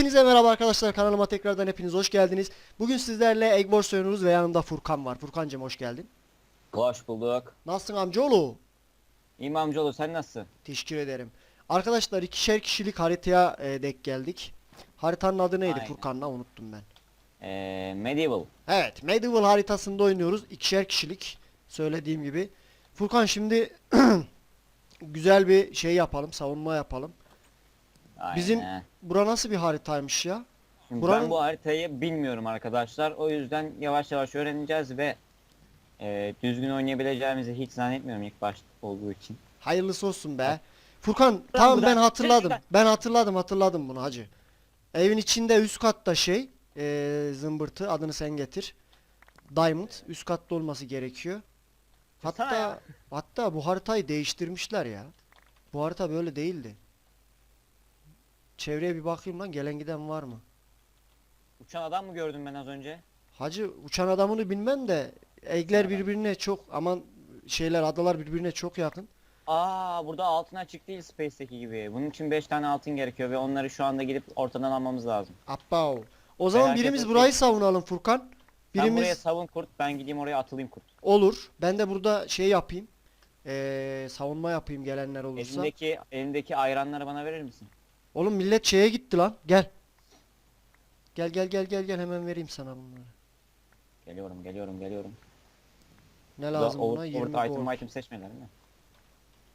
Hepinize merhaba arkadaşlar kanalıma tekrardan hepiniz hoş geldiniz. Bugün sizlerle Egg Wars oynuyoruz ve yanımda Furkan var. Furkancığım hoş geldin. Hoş bulduk. Nasılsın amcaoğlu? İyiyim amcaoğlu sen nasılsın? Teşekkür ederim. Arkadaşlar ikişer kişilik haritaya e, denk geldik. Haritanın adı neydi Aynen. Furkan'la unuttum ben. Ee, medieval. Evet Medieval haritasında oynuyoruz. ikişer kişilik söylediğim gibi. Furkan şimdi güzel bir şey yapalım savunma yapalım. Aynen. Bizim- Bura nasıl bir haritaymış ya? Şimdi buranın- Ben bu haritayı bilmiyorum arkadaşlar. O yüzden yavaş yavaş öğreneceğiz ve e, düzgün oynayabileceğimizi hiç zannetmiyorum ilk başta olduğu için. Hayırlısı olsun be. Furkan tamam buradan. ben hatırladım. Ben hatırladım hatırladım bunu hacı. Evin içinde üst katta şey eee, zımbırtı adını sen getir. Diamond üst katta olması gerekiyor. Hatta hatta bu haritayı değiştirmişler ya. Bu harita böyle değildi. Çevreye bir bakayım lan gelen giden var mı? Uçan adam mı gördüm ben az önce? Hacı uçan adamını bilmem de egler Adam. birbirine çok aman şeyler adalar birbirine çok yakın. Aa burada altın açık değil Space'teki gibi. Bunun için 5 tane altın gerekiyor ve onları şu anda gidip ortadan almamız lazım. Abbao. O zaman Merak birimiz etme, burayı savunalım Furkan. Sen buraya Birimiz savun kurt ben gideyim oraya atılayım kurt. olur. Ben de burada şey yapayım. Ee, savunma yapayım gelenler olursa. Elindeki elindeki ayranları bana verir misin? Oğlum millet şeye gitti lan. Gel. Gel gel gel gel gel hemen vereyim sana bunları. Geliyorum geliyorum geliyorum. Ne Lazım buna? 20 overtime item gold. item seçmediler değil mi?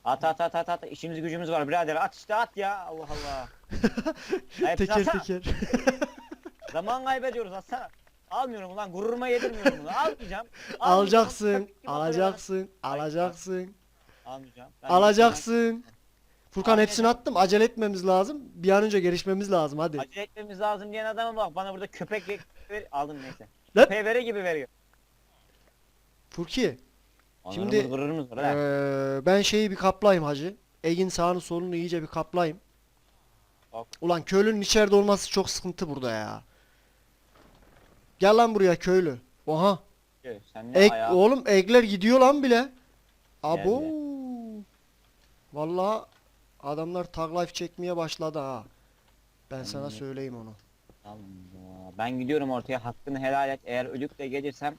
At at at at at işimiz gücümüz var birader at işte at ya Allah Allah. Teker atsana. teker. Zaman kaybediyoruz atsana. Almıyorum ulan gururuma yedirmiyorum bunu almayacağım. alacaksın, Almayacağım. alacaksın, alacaksın, Almayacağım. Ben alacaksın. Furkan hepsini Almayacağım. attım. Acele etmemiz lazım. Bir an önce gelişmemiz lazım hadi. Acele etmemiz lazım diyen adama bak bana burada köpek ver, ver- aldım neyse. Lan! Köpeğe vere gibi veriyor. Furki, Onurumuz Şimdi, gururumuz var ha. ben şeyi bir kaplayayım hacı. Egin sağını solunu iyice bir kaplayayım. Bak. Ulan köylünün içeride olması çok sıkıntı burada ya. Gel lan buraya köylü. Oha. Sen ne Ek, ayağı oğlum egler gidiyor lan bile. Abo. Vallahi adamlar tag life çekmeye başladı ha. Ben sana söyleyeyim onu. Allah. Ben gidiyorum ortaya hakkını helal et. Eğer ölüp de gelirsem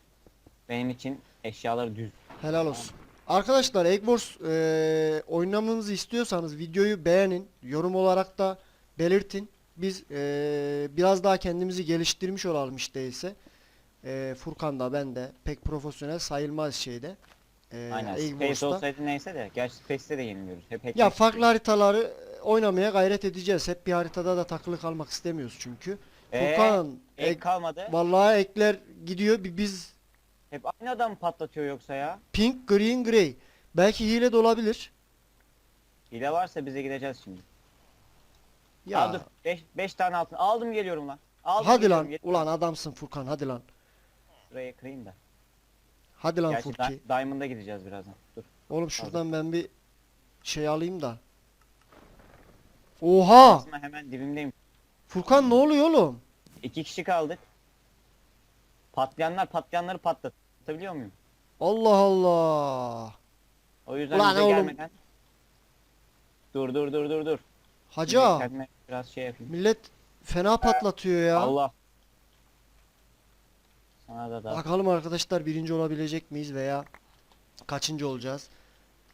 benim için eşyaları düz. Helal olsun. Arkadaşlar Egg Wars eee, oynamamızı istiyorsanız videoyu beğenin. Yorum olarak da belirtin. Biz eee, biraz daha kendimizi geliştirmiş olalım işte değilse. Eee Furkan da ben de pek profesyonel sayılmaz şeyde. Eee Aynen. Space Wars'ta. olsaydı neyse de. Gerçi Space'te de yeniliyoruz. Hep hep Ya farklı haritaları oynamaya gayret edeceğiz. Hep bir haritada da takılı kalmak istemiyoruz çünkü. Ee, Furkan, Ek ek, kalmadı. vallahi ekler gidiyor. Bir biz Hep aynı adam patlatıyor yoksa ya? pink, green, grey. Belki hile de olabilir. Hile varsa bize gideceğiz şimdi. Ya Aldım. 5 tane altın. Aldım geliyorum lan. Aldım hadi lan. geliyorum. Ulan adamsın Furkan. Hadi lan. Şurayı kırayım da. Hadi lan Gerçi Furki. Di- Diamond'a gideceğiz birazdan. Dur. Oğlum şuradan ben bir şey alayım da. Oha! Aslında hemen dibimdeyim. Furkan ne oluyor oğlum? İki kişi kaldık. Patlayanlar patlayanları patlatabiliyor muyum? Allah Allah. O yüzden Ulan bize oğlum. gelmeden. Dur dur dur dur dur. Kendime biraz şey yapayım. Millet fena patlatıyor ya. Allah. Sana da da. Bakalım arkadaşlar birinci olabilecek miyiz veya kaçıncı olacağız?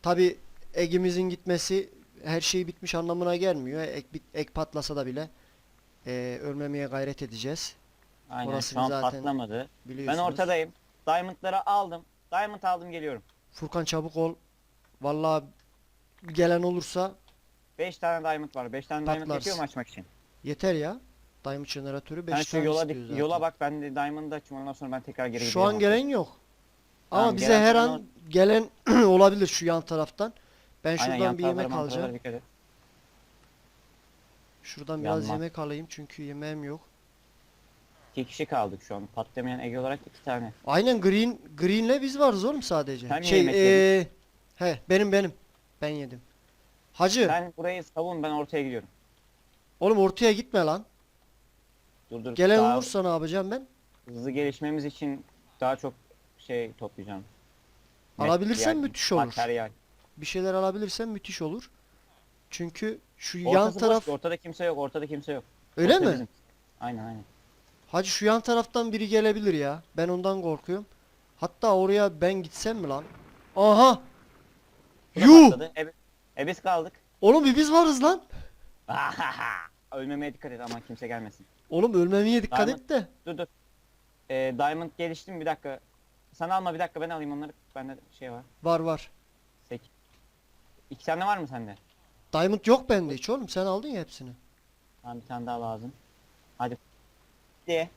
Tabi egimizin gitmesi her şey bitmiş anlamına gelmiyor. Ek, ek patlasa da bile eee, ölmemeye gayret edeceğiz. Aynen orası şu an zaten patlamadı. Ben ortadayım. Diamond'ları aldım. Diamond aldım geliyorum. Furkan çabuk ol. Vallahi gelen olursa 5 tane diamond var. 5 tane diamond Patlarsın. yetiyor mu açmak için? yeter ya. Diamond jeneratörü 5 Sen şu tane yola istiyor dik- zaten. yola bak ben de diamond'ı açayım ondan sonra ben tekrar geri Şu an gelen yok. Ama Tamam, bize gelen her an gelen olabilir şu yan taraftan. Ben şuradan bir yemek alacağım. Şuradan biraz yemek alayım çünkü yemeğim yok. İki kişi kaldık şu an. Patlamayan Ege olarak iki tane. Aynen green green'le biz varız oğlum sadece. Sen şey yemek eee he benim benim. Ben yedim. Hacı Sen burayı savun ben ortaya gidiyorum. oğlum ortaya gitme lan. Dur dur. Gelen daha olursa ne yapacağım ben? hızlı gelişmemiz için daha çok şey toplayacağım. Alabilirsen Materyal, müthiş olur. Materyal. Bir şeyler alabilirsem müthiş olur. Çünkü şu yan Ortası boş, taraf ortada kimse yok, ortada kimse yok. öyle Orta mi? bizim. Aynen aynen. Hacı şu yan taraftan biri gelebilir ya. Ben ondan korkuyorum. Hatta oraya ben gitsem mi lan? Aha! Bu da Yuh! patladı. E, kaldık. Oğlum bir biz varız lan. Ölmemeye dikkat et ama kimse gelmesin. Oğlum ölmemeye dikkat Diamond. et de. Dur dur. Ee, Diamond gelişti mi bir dakika. Sen alma bir dakika ben alayım onları. Bende şey var. Var var. Sek. İki tane var mı sende? Diamond yok bende hiç oğlum. Sen aldın ya hepsini. Tamam bir tane daha lazım. Hadi. Diye.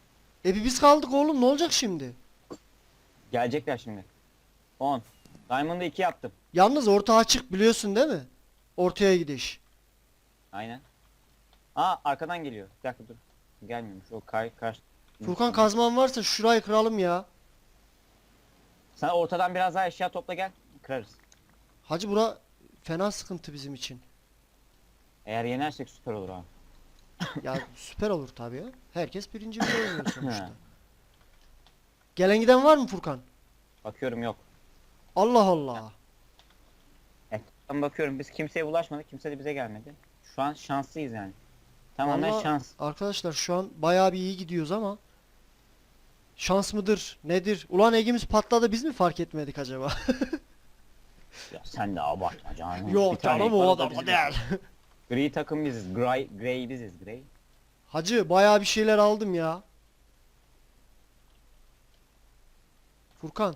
E bir biz kaldık oğlum ne olacak şimdi? Gelecekler şimdi. 10. Diamond'ı 2 yaptım. Yalnız orta açık biliyorsun değil mi? Ortaya gidiş. Aynen. Aa arkadan geliyor. Bir dakika dur. Gelmiyormuş. O kay karşı. Furkan kazman varsa şurayı kıralım ya. Sen ortadan biraz daha eşya topla gel. Kırarız. Hacı bura fena sıkıntı bizim için. Eğer yenersek süper olur abi. Ya süper olur tabii ya. Herkes birinci bir oynuyor sonuçta. Gelen giden var mı Furkan? Bakıyorum yok. Allah Allah. Evet. Ben bakıyorum biz kimseye bulaşmadık. Kimse de bize gelmedi. Şu an şanslıyız yani. Tamamen Vallahi- şans. Arkadaşlar şu an bayağı bir iyi gidiyoruz ama şans mıdır nedir? Ulan egimiz patladı biz mi fark etmedik acaba? Ya sen de abartma canım. Yok var, o da adam o değil. Gri takım biziz. Gray, gray biziz. Gray. Hacı bayağı bir şeyler aldım ya. Furkan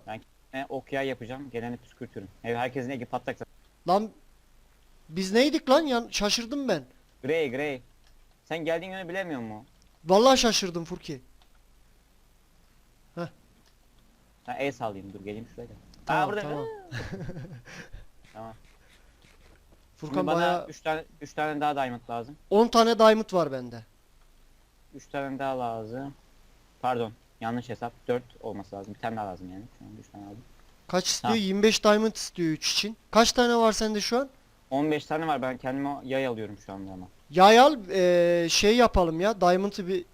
E, ok yay yapacağım. Geleni püskürtüyorum. Evet, herkesin egi patlak. lan biz neydik lan? Yan şaşırdım ben. Gray, gray. Sen geldiğin yönü bilemiyor mu? Vallahi şaşırdım Furki. Ben el sallayayım dur geleyim şuraya. Tamam, Aa, burada. tamam. Tamam. Furkan Şimdi bana bayağı 3 tane 3 tane daha diamond lazım. 10 tane diamond var bende. 3 tane daha lazım. Pardon. Yanlış hesap. 4 olması lazım. Bir tane daha lazım yani. Şu an 3 tane aldım. Kaç istiyor? Tamam. 25 diamond istiyor 3 için. Kaç tane var sende şu an? 15 tane var. Ben kendime yay alıyorum şu anda ama. Yay al eee, şey yapalım ya. Diamond'ı bir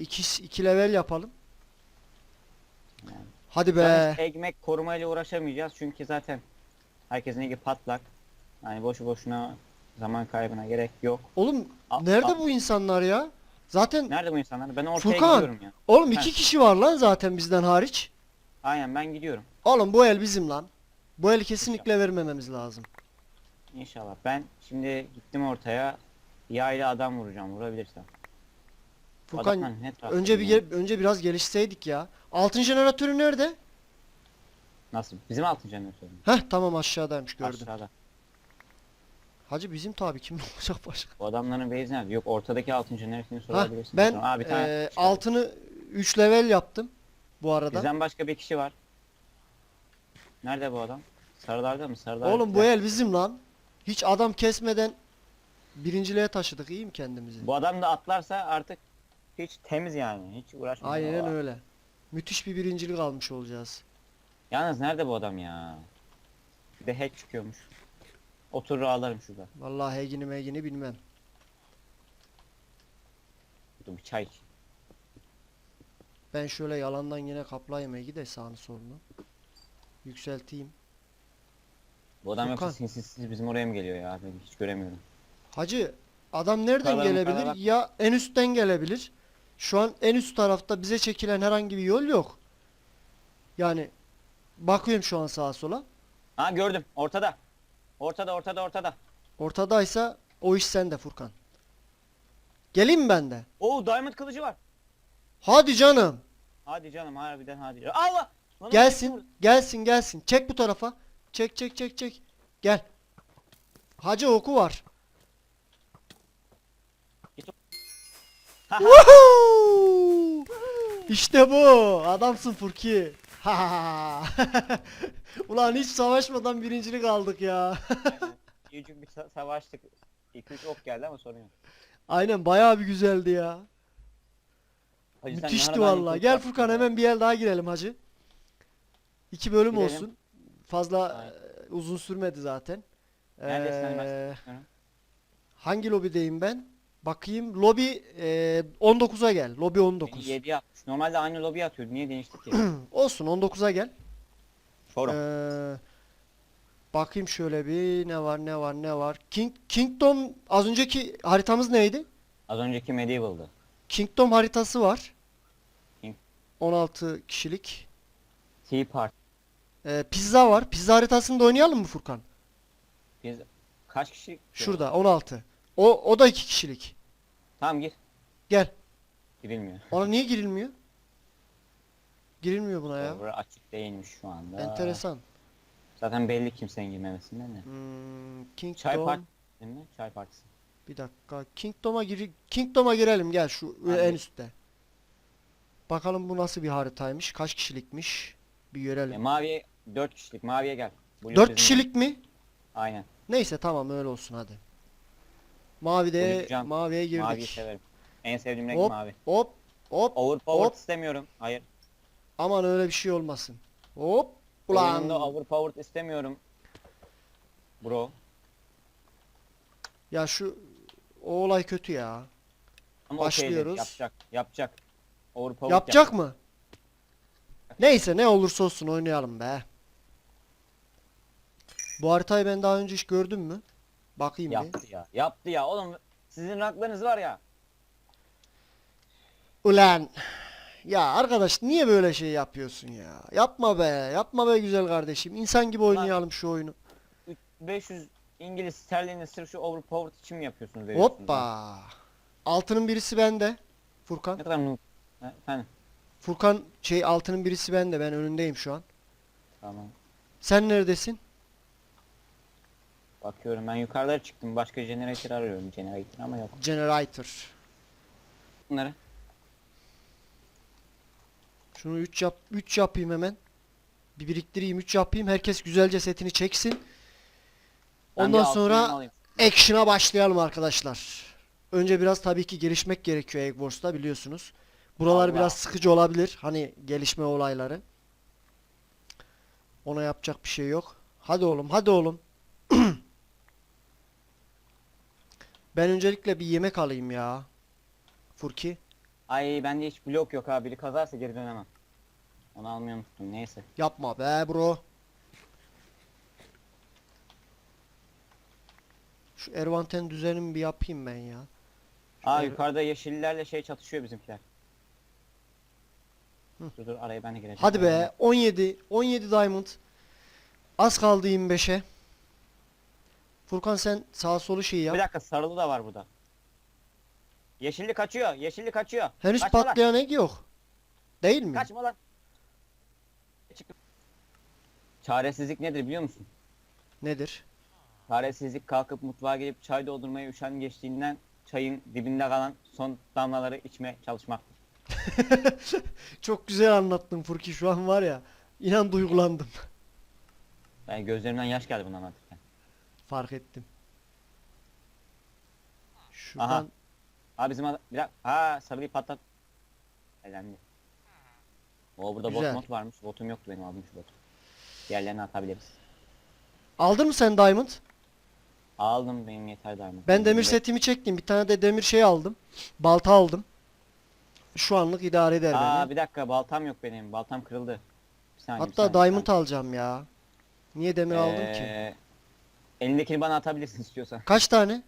2 2 level yapalım. Hadi be. hiç ekmek korumayla uğraşamayacağız çünkü zaten herkesin egi patlak. Yani boşu boşuna zaman kaybına gerek yok. Oğlum A- nerede a- bu insanlar ya? Zaten Nerede bu insanlar? Ben ortaya Furkan. gidiyorum ya. oğlum Heh. iki kişi var lan zaten bizden hariç. Aynen ben gidiyorum. Oğlum bu el bizim lan. Bu eli kesinlikle vermememiz lazım. İnşallah. Ben şimdi gittim ortaya. Yayla adam vuracağım vurabilirsem. Furkan Adamlar ne tarafta önce bir önce biraz gelişseydik ya. Altın jeneratörü nerede? Nasıl? Bizim altın jeneratörümüz. Heh tamam aşağıdaymış gördüm. Aşağıda. Hacı bizim tabii kim olacak başka? Bu adamların base nerede? Yok ortadaki altın jeneratörünü Hah sorabilirsin. ben Aa, bir tane eee, çıkardım. altını 3 level yaptım bu arada. Bizden başka bir kişi var. Nerede bu adam? Sarılarda mı? Sarılarda. Oğlum bu el bizim lan. Hiç adam kesmeden birinciliğe taşıdık iyi mi kendimizi? Bu adam da atlarsa artık hiç temiz yani. Hiç uğraşmıyor. Aynen öyle. Müthiş bir birincilik almış olacağız. Yalnız nerede bu adam ya? Bir de hack çıkıyormuş. Oturur ağlarım şurada. Vallahi hegini megini bilmem. Dur bir çay iç. Ben şöyle yalandan yine kaplayayım Egi de sağını solunu. Yükselteyim. Bu adam yoksa Furkan. sinsiz bizim oraya mı geliyor ya? Ben hiç göremiyorum. Hacı adam nereden Yukarıdan gelebilir? yukarıdan. Ya en üstten gelebilir. Şu an en üst tarafta bize çekilen herhangi bir yol yok. Yani bakıyorum şu an sağa sola. Ha gördüm. Ortada. Ortada ortada ortada. Ortadaysa o iş sende Furkan. Geleyim ben de? Oo diamond kılıcı var. Hadi canım. Hadi canım harbiden hadi canım. Allah! Lan. Gelsin, gelsin, gelsin. Çek bu tarafa. Çek, çek, çek, çek. Gel. Hacı oku var. Ha, ha. Woohoo! İşte bu. Adamsın Furki. Ulan hiç savaşmadan birincilik aldık ya. Küçük bir sa- savaştık. 2-3 ok geldi ama sorun yok. Aynen bayağı bir güzeldi ya. Hacı sen Müthişti yıkılıp Gel Furkan ya? hemen bir el daha girelim hacı. İki bölüm Girelim. olsun. Fazla Aynen. e, uzun sürmedi zaten. Neredesin hani ben Ee, hangi lobideyim ben? Bakayım. Lobi e, 19'a gel. Lobi 19. 7 atmış. Normalde aynı lobi atıyordu. Niye değişti ki? Olsun 19'a gel. Forum. Ee, bakayım şöyle bir ne var ne var ne var. King Kingdom az önceki haritamız neydi? Az önceki Medieval'dı. Kingdom haritası var. King- 16 kişilik. Tea Party. Ee, pizza var. Pizza haritasını da oynayalım mı Furkan? Biz kaç kişi? Şurada 16. O o da 2 kişilik. Tamam gir. Gel. Girilmiyor. Ona niye girilmiyor? Girilmiyor buna ya. Server açık değilmiş şu anda. Enteresan. Zaten belli kimsenin girmemesinden de. Hmm, Çay Kingdom. Değil mi? Çay partisi. Bir dakika. Kingdom'a gir Kingdom'a girelim gel şu Hadi. en üstte. Bakalım bu nasıl bir haritaymış? Kaç kişilikmiş? Bir E, görelim. maviye 4 kişilik. Maviye gel. Blue 4 bizim kişilik mi? Aynen. Neyse tamam öyle olsun hadi. Mavi'de Uyuyacağım. maviye girdik. Maviyi severim. En sevdiğim renk Hop. mavi. Hop hop Overpowered hop. istemiyorum. Hayır. aman öyle bir şey olmasın. Hop ulan. Oyunumda overpowered istemiyorum. Bro. Ya şu o olay kötü ya. Ama Başlıyoruz. Yapacak. Yapacak. Overpowered Yapacak mı? Neyse ne olursa olsun oynayalım be. Bu haritayı ben daha önce hiç gördüm mü? Bakayım bir. Yaptı ya. Yaptı ya. Oğlum sizin ranklarınız var ya. Ulan ya arkadaş niye böyle şey yapıyorsun ya? Yapma be, yapma be güzel kardeşim. İnsan gibi oynayalım şu oyunu. 500 İngiliz sterlini sırf şu overpowered için mi yapıyorsunuz? veriyorsunuz? Hoppa. Altının birisi bende. Furkan. Ne kadar noob. Ha, Efendim. Furkan şey altının birisi bende. Ben önündeyim şu an. Tamam. Sen neredesin? Bakıyorum ben yukarılara çıktım. Başka generator arıyorum. Generator ama yok. Generator. Bunları. Şunu 3 yap 3 yapayım hemen. Bir biriktireyim 3 yapayım. Herkes güzelce setini çeksin. Ben bir Ondan altın sonra alayım. action'a başlayalım arkadaşlar. Önce biraz tabii ki gelişmek gerekiyor Egg Wars'ta biliyorsunuz. Buralar Allah. biraz sıkıcı olabilir. Hani gelişme olayları. Ona yapacak bir şey yok. Hadi oğlum, hadi oğlum. Ben öncelikle bir yemek alayım ya. Furki. Ay bende hiç blok yok ha. Biri kazarsa geri dönemem. Onu almayı unuttum. Neyse. Yapma be bro. Şu Ervanten düzenimi bir yapayım ben ya. Şu Aa yukarıda yeşillerle şey çatışıyor bizimkiler. Hı. Dur dur araya ben de gireceğim. Hadi be 17 17 diamond. Az kaldı 25'e. Furkan sen sağ solu şey Bir yap. dakika sarılı da var burada. Yeşilli kaçıyor. Yeşilli kaçıyor. Henüz Kaçma lan, patlayan egg yok. Değil mi? Kaçma lan. Çık. Çaresizlik nedir biliyor musun? Nedir? Çaresizlik kalkıp mutfağa gelip çay doldurmaya üşen geçtiğinden çayın dibinde kalan son damlaları içmeye çalışmak. Çok güzel anlattın Furki şu an var ya. İnan duygulandım. Ben gözlerimden yaş geldi bunu anlatırken. Fark ettim. Şuradan Aa bizim adam... Bir dakika. Ha sarılıyı patlat. Elendi. O burada Güzel. bot mod varmış. Botum yoktu benim aldım şu botu. Diğerlerini atabiliriz. aldın mı sen diamond? Aldım benim yeter darma. Ben demir setimi çektim. Bir tane de demir şey aldım. Balta aldım. Şu anlık idare eder Aa beni. bir dakika baltam yok benim. Baltam kırıldı. Bir saniye, bir Hatta saniye, bir diamond saniye. alacağım ya. Niye demir aldım ki? Ee, Elindekini bana atabilirsin istiyorsan. Kaç tane?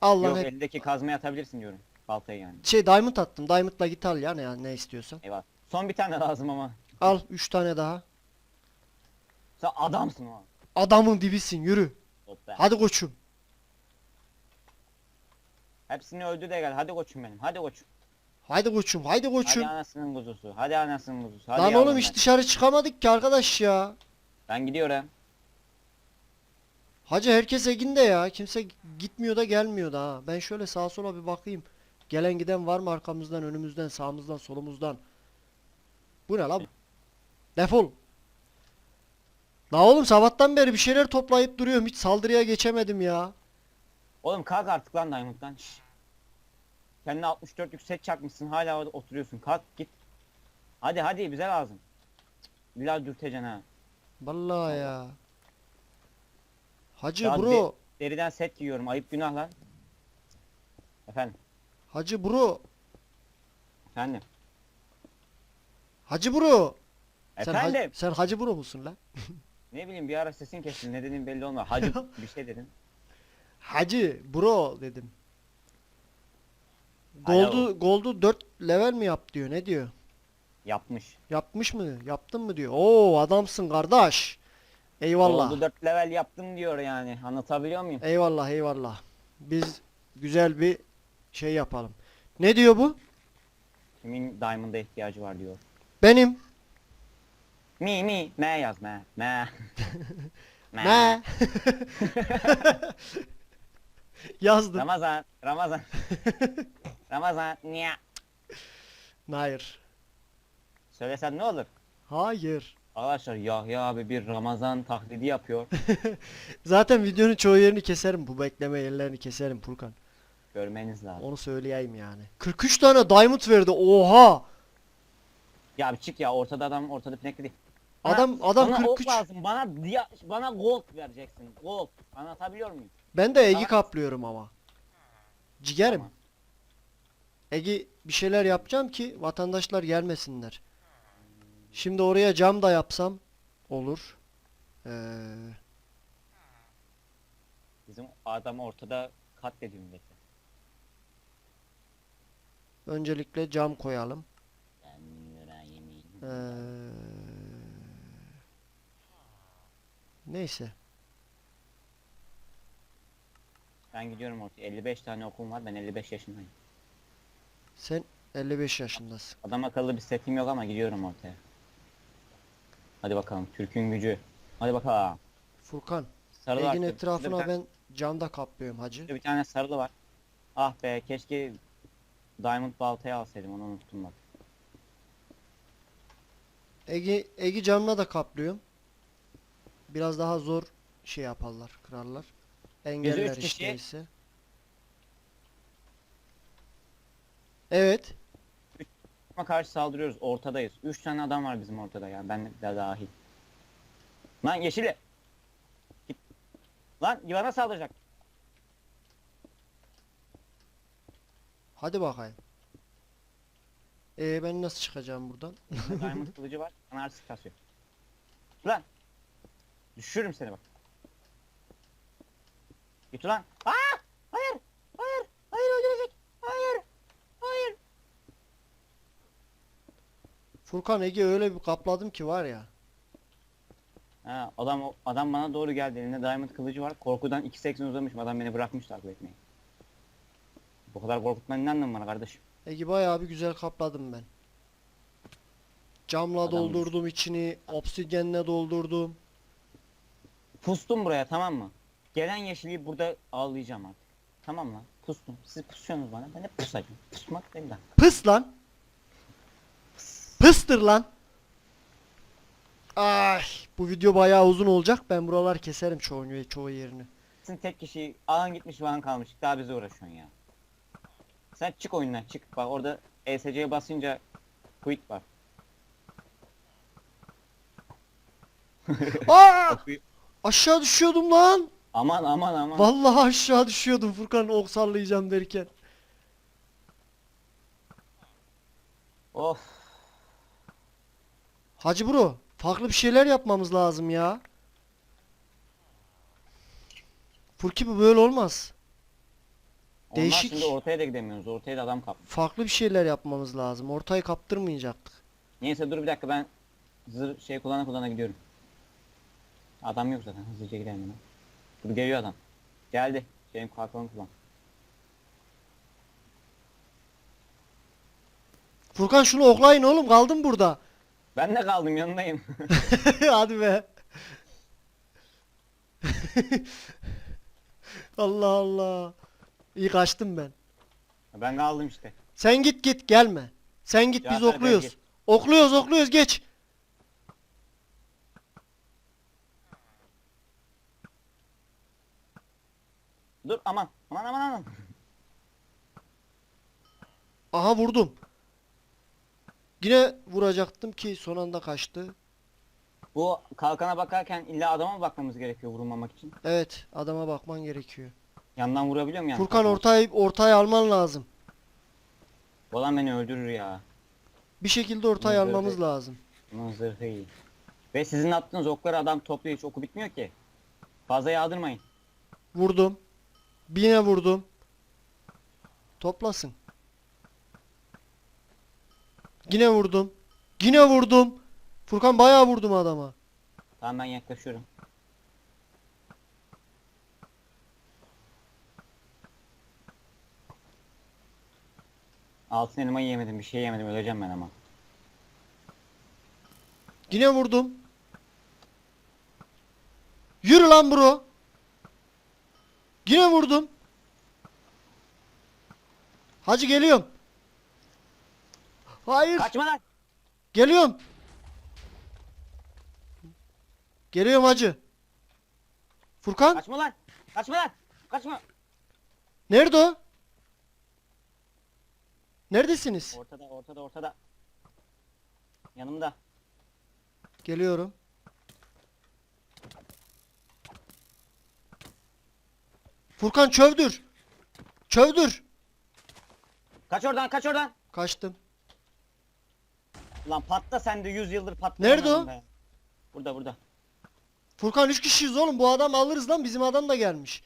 Allah Yok elindeki kazmayı atabilirsin diyorum. Baltayı yani. şey diamond attım. Diamond'la git al ya ne, ne istiyorsan. Eyvallah. Son bir tane lazım ama. Al 3 tane daha. Sen adamsın o. Adamın dibisin yürü. Hop be. Hadi koçum. Hepsini öldü de gel. Hadi koçum benim. Hadi koçum. Haydi koçum. Haydi koçum. Hadi anasının kuzusu. Hadi anasının kuzusu. Hadi Lan yavrum oğlum hiç ben. dışarı çıkamadık ki arkadaş ya. Ben gidiyorum. Hacı herkes eginde ya. Kimse gitmiyor da gelmiyor da ha. Ben şöyle sağa sola bir bakayım. Gelen giden var mı arkamızdan, önümüzden, sağımızdan, solumuzdan? Bu ne lan? Defol. La oğlum sabahtan beri bir şeyler toplayıp duruyorum. Hiç saldırıya geçemedim ya. Oğlum kalk artık lan Diamond'dan. Şşş. Kendine 64 set çakmışsın hala orada oturuyorsun. Kalk git. Hadi hadi bize lazım. İlla dürteceksin ha. Vallahi ya. Hacı Ya bro. Deriden set giyiyorum. Ayıp günah lan. Efendim. Hacı bro. Efendim. Hacı bro. Sen, Efendim. sen hacı bro musun lan? Ne bileyim bir ara sesin kesildi. Ne dediğin belli olmuyor. Hacı bir şey dedin. Hacı bro dedim. Gold'u Gold'u 4 level mi yap diyor. Ne diyor? Yapmış. Yapmış mı? Yaptın mı diyor. Oo adamsın kardeş. Eyvallah. Oldu 4 level yaptım diyor yani. Anlatabiliyor muyum? Eyvallah eyvallah. Biz güzel bir şey yapalım. Ne diyor bu? Kimin diamond'a ihtiyacı var diyor. Benim. Mi mi me yaz me me. Ne? Yazdım. Ramazan Ramazan. Ramazan niye? Hayır. Söylesen ne olur? Hayır. Arkadaşlar Yahya abi bir Ramazan taklidi yapıyor. Zaten videonun çoğu yerini keserim. Bu bekleme yerlerini keserim Furkan. Görmeniz lazım. Onu söyleyeyim yani. 43 tane diamond verdi. Oha. Ya bir çık ya ortada adam ortada pinekli değil. Adam adam bana ok 43. lazım. Bana dia, bana gold vereceksin. Gold. Anlatabiliyor muyum? Ben de Egi Bana- kaplıyorum ama. Ciğerim. Tamam. Egi bir şeyler yapacağım ki vatandaşlar gelmesinler. Şimdi oraya cam da yapsam olur. Ee, Bizim adam ortada katlediyor milleti. öncelikle cam koyalım. Ben yüreğimi- Ee, neyse. Ben gidiyorum ortaya. 55 tane okum var. Ben 55 yaşındayım. Sen 55 yaşındasın. Adam akıllı bir setim yok ama gidiyorum ortaya. Hadi bakalım. Türk'ün gücü. Hadi bakalım. Furkan, Sarılı Ege'nin artık. Şurada bir etrafına ben camda kaplıyorum hacı. şurada bir tane sarılı var. Ah be keşke Diamond baltayı alsaydım onu unuttum bak. Ege, Ege camla da kaplıyorum. Biraz daha zor şey yaparlar, kırarlar. Engeller üç kişi. işte ise. Evet. Ama karşı saldırıyoruz. Ortadayız. 3 tane adam var bizim ortada ya. Ben de dahil. Lan yeşili. Git. Lan yıvana saldıracak. Hadi bakayım. Ee, ben nasıl çıkacağım buradan? Diamond kılıcı var. Bana artistik kasıyor. Lan. Düşürürüm seni bak. Git ulan. Aa! Hayır. Hayır. Hayır öldürecek. Hayır. Hayır. Furkan Ege öyle bir kapladım ki var ya. Ha, adam adam bana doğru geldi. Elinde Diamond kılıcı var. Korkudan 2.80 uzamışım. Adam beni bırakmış takip etmeyi. Bu kadar korkutmanın ne anlamı var kardeşim? Ege bayağı bir güzel kapladım ben. Camla Adam doldurdum içini, obsidyenle doldurdum. Pustum buraya tamam mı? Gelen yeşili burada ağlayacağım artık. Tamam mı? Pustum. Siz pusuyorsunuz bana. Ben de pusacağım. Pusmak değil de. Pıs lan. Pıstır lan. Ay, bu video bayağı uzun olacak. Ben buralar keserim çoğu çoğu yerini. Sizin tek kişi ağın gitmiş van kalmış. Daha bize uğraşıyorsun ya. Sen çık oyundan çık. Bak orada ESC'ye basınca quit var. Aa! Aşağı düşüyordum lan. Aman aman aman. Vallahi aşağı düşüyordum Furkan ok sallayacağım derken. of. Hacı bro, farklı bir şeyler yapmamız lazım ya. Furki bu böyle olmaz. Onlar Değişik. şimdi ortaya da gidemiyoruz. Ortaya da adam kapmış. Farklı bir şeyler yapmamız lazım. Ortayı kaptırmayacaktık. Neyse dur bir dakika ben zır şey kullana kullana gidiyorum. Adam yok zaten hızlıca gidelim. Dur geliyor adam. Geldi. Şeyim kalkalım kullan. Furkan şunu oklayın oğlum kaldım burada. Ben de kaldım yanındayım. Hadi be. Allah Allah. İyi kaçtım ben. ben kaldım işte. Sen git git gelme. Sen git biz Cafer Bey okluyoruz. git. Okluyoruz okluyoruz geç. Dur aman. Aman aman aman. Aha vurdum. Yine vuracaktım ki son anda kaçtı. Bu kalkana bakarken illa adama mı bakmamız gerekiyor vurulmamak için? Evet adama bakman gerekiyor. Yandan vurabiliyor mu yani? Furkan kalkan? ortayı ortaya alman lazım. Bu adam beni öldürür ya. Bir şekilde ortaya Evet, almamız evet. lazım. Bunun zırhı iyi. Ve sizin attığınız okları adam topluyor hiç oku bitmiyor ki. Fazla yağdırmayın. Vurdum. Bine vurdum. Toplasın. Yine vurdum. Yine vurdum. Furkan bayağı vurdum adama. Tamam ben yaklaşıyorum. Altın elmayı yemedim, bir şey yemedim, öleceğim ben ama. Yine vurdum. Yürü lan bro. Yine vurdum. Hacı geliyorum. Hayır. Kaçma lan! Geliyorum. Geliyorum hacı. Furkan Kaçma lan! Kaçma lan! Kaçma! nerede o? Neredesiniz? Ortada, ortada, ortada. Yanımda. Geliyorum. Furkan çövdür. Çövdür. Kaç oradan, kaç oradan! Kaçtım. Lan patla sen de 100 yıldır patlayamadın Nerede o? be. Burada, burada. Furkan 3 kişiyiz oğlum. Bu adam alırız lan. Bizim adam da gelmiş.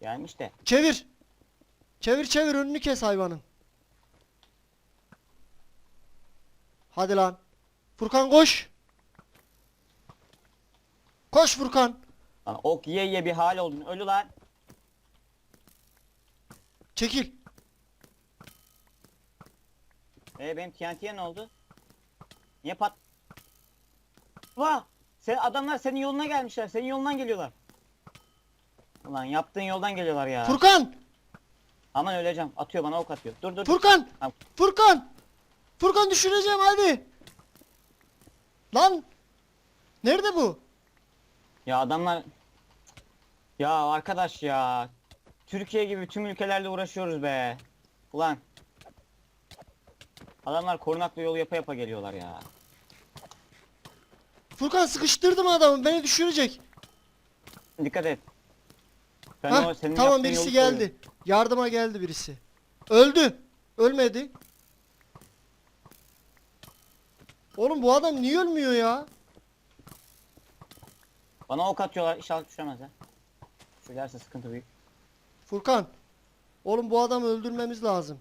Gelmiş de. Çevir. Çevir çevir önünü kes hayvanın. Hadi lan. Furkan koş. Koş Furkan. Lan ok ye ye bir hal oldun. Ölü lan. Çekil. E benim TNT'ye ne oldu? Niye pat... Vah! Sen, adamlar senin yoluna gelmişler. Senin yolundan geliyorlar. Ulan yaptığın yoldan geliyorlar ya. Furkan. Aman öleceğim. Atıyor bana ok atıyor. Dur dur. dur. Furkan. Tamam. Furkan. Furkan düşüreceğim hadi. Lan. Nerede bu? Ya adamlar... Ya arkadaş ya. Türkiye gibi tüm ülkelerle uğraşıyoruz be. Ulan. Adamlar korunaklı yol yapa yapa geliyorlar ya. Furkan sıkıştırdım adamı. Beni düşürecek. Dikkat et. Ben Hah, o senin tamam yaptığın birisi yolu geldi. söylüyorum. Yardıma geldi birisi. Öldü. Ölmedi. Oğlum bu adam niye ölmüyor ya? Bana ok atıyorlar. İnşallah düşemezler. Düşerlerse sıkıntı büyük. Furkan. Oğlum bu adamı öldürmemiz lazım.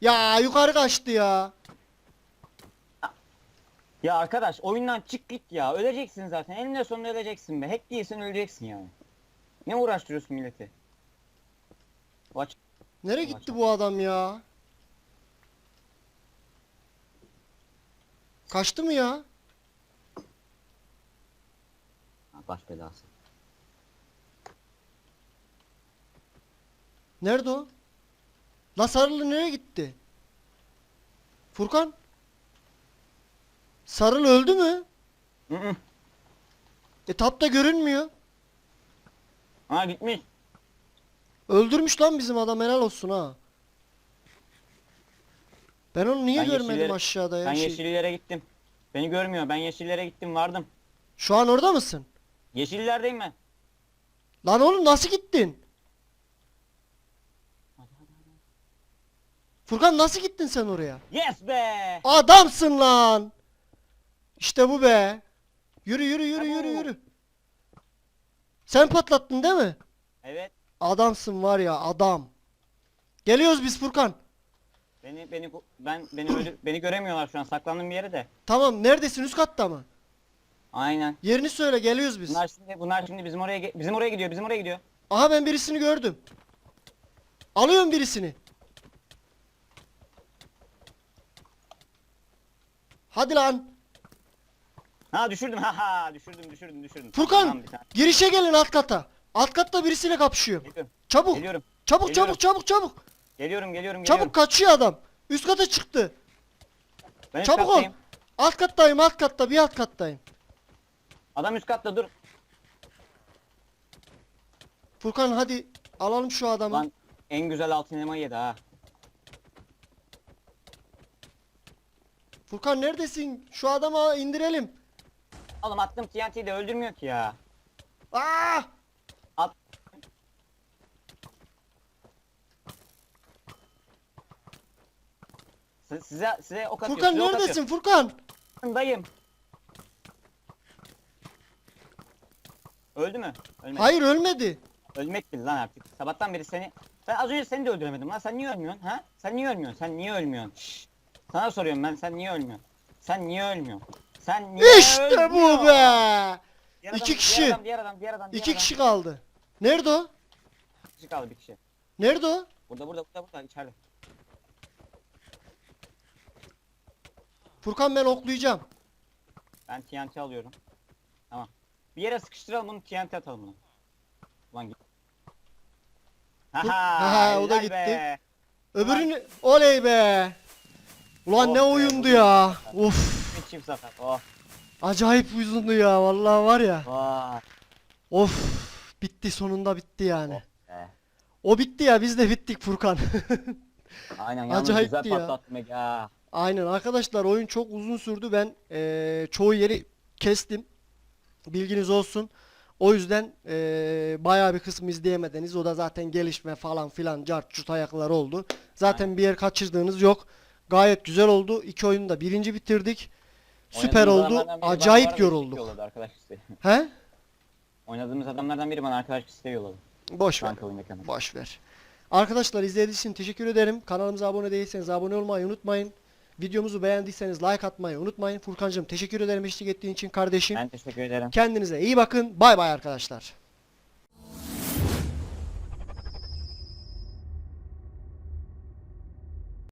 Ya yukarı kaçtı ya. Ya arkadaş oyundan çık git ya. Öleceksin zaten. Eninde sonunda öleceksin be. Hack değilsen öleceksin yani. Ne uğraştırıyorsun milleti? Watch. Nereye gitti bu adam ya? Kaçtı mı ya? Baş belası. Nerede o? La Sarılı nereye gitti? Furkan? Sarılı öldü mü? Hı hı. Etapta görünmüyor. Ha gitmiş. Öldürmüş lan bizim adam helal olsun ha. Ben onu niye Ben görmedim aşağıda ya? Ben Şey- yeşillilere gittim. Beni görmüyor. Ben yeşillere gittim vardım. Şu an orada mısın? Yeşillilerdeyim ben. Lan oğlum nasıl gittin? Furkan nasıl gittin sen oraya? Yes be! Adamsın lan. İşte bu be. Yürü yürü yürü yürü yürü. Sen patlattın değil mi? Evet. Adamsın var ya adam. Geliyoruz biz Furkan. Beni beni ben beni öldür, beni göremiyorlar şu an. Saklandım bir yere de. Tamam neredesin üst katta mı? Aynen. Yerini söyle geliyoruz biz. Bunlar şimdi bunlar şimdi bizim oraya bizim oraya gidiyor. Bizim oraya gidiyor. Aha ben birisini gördüm. Alıyorum birisini. Hadi lan. Ha düşürdüm. Ha ha düşürdüm düşürdüm düşürdüm. Furkan Tamam, bir tane. girişe gelin alt kata. Alt katta birisiyle kapışıyorum. Geliyorum. Çabuk. Geliyorum. Çabuk Geliyorum. çabuk çabuk çabuk. Geliyorum geliyorum Çabuk geliyorum. kaçıyor adam. Üst kata çıktı. Ben üst Çabuk ol. kattayım. Alt kattayım alt katta bir alt kattayım. Adam üst katta dur. Furkan hadi alalım şu adamı. Lan en güzel altın elma yedi ha. Furkan neredesin? Şu adamı indirelim. Oğlum attım TNT'yi de öldürmüyor ki ya. Aa! At. Si- Size size ok atıyor. Furkan size ok neredesin Furkan? atıyor. Dayım. Öldü mü? Ölmedi. Hayır ölmedi. Ölmek bil lan artık. Sabahtan beri seni Ben az önce seni de öldüremedim lan. Sen niye ölmüyorsun ha? Sen niye ölmüyorsun? Sen niye ölmüyorsun? Şşş. Sana soruyorum ben. Sen niye ölmüyorsun? Sen niye ölmüyorsun? Sen niye İşte bu ölmüyorsun? be. Diğer İki kişi. Diğer adam, diğer adam, diğer adam, diğer İki adam. kişi kaldı. Nerede o? Bir kişi kaldı bir kişi. Nerede o? Burada, burada, burada, burada, içeride. Furkan ben oklayacağım. Ben TNT alıyorum. Tamam. Bir yere sıkıştıralım bunu TNT atalım bunu. Ulan git. Haha, Haha, o da helal gitti. Öbürünü oley be. Ulan Oh ne be, oyundu ya. da- Of. Çift zafer. Oh. Acayip uzundu ya vallahi var ya. Vay. Of. Bitti sonunda bitti yani. Oh be. O bitti ya biz de bittik Furkan. Aynen yalnız Acayipti güzel ya. patlattım ya. Aynen arkadaşlar oyun çok uzun sürdü. Ben eee, çoğu yeri kestim. Bilginiz olsun. O yüzden eee bayağı bir kısmı izleyemediniz. O da zaten gelişme falan filan cart çut ayakları oldu. Zaten bir yer kaçırdığınız yok. Gayet güzel oldu. İki oyunu da birinci bitirdik. Süper Oynadığımız oldu. adamlardan biri bana bu Acayip arada yorulduk. yolladı, arkadaş. He? Oynadığımız adamlardan biri bana arkadaş isteği yolladı. Boş ver. Kanka. Boş ver. Arkadaşlar izlediğiniz için teşekkür ederim. Kanalımıza abone değilseniz abone olmayı unutmayın. Videomuzu beğendiyseniz like atmayı unutmayın. Furkancığım teşekkür ederim eşlik ettiğin için kardeşim. Ben teşekkür ederim. Kendinize iyi bakın. Bay bay arkadaşlar.